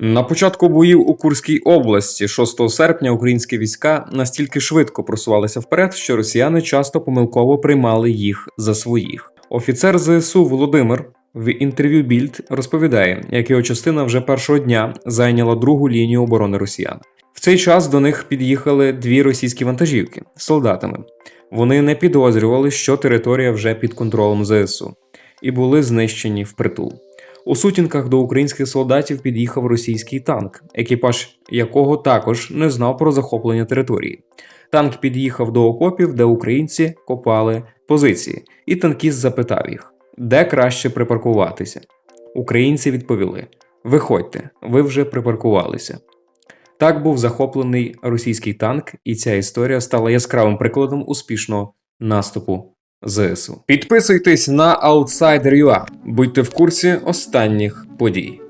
На початку боїв у Курській області 6 серпня українські війська настільки швидко просувалися вперед, що росіяни часто помилково приймали їх за своїх. Офіцер ЗСУ Володимир в інтерв'ю Більд розповідає, як його частина вже першого дня зайняла другу лінію оборони росіян. В цей час до них під'їхали дві російські вантажівки з солдатами. Вони не підозрювали, що територія вже під контролем ЗСУ, і були знищені впритул. У сутінках до українських солдатів під'їхав російський танк, екіпаж якого також не знав про захоплення території. Танк під'їхав до окопів, де українці копали позиції, і танкіст запитав їх, де краще припаркуватися. Українці відповіли: Виходьте, ви вже припаркувалися. Так був захоплений російський танк, і ця історія стала яскравим прикладом успішного наступу ЗСУ. Підписуйтесь на Outsider.ua, будьте в курсі останніх подій.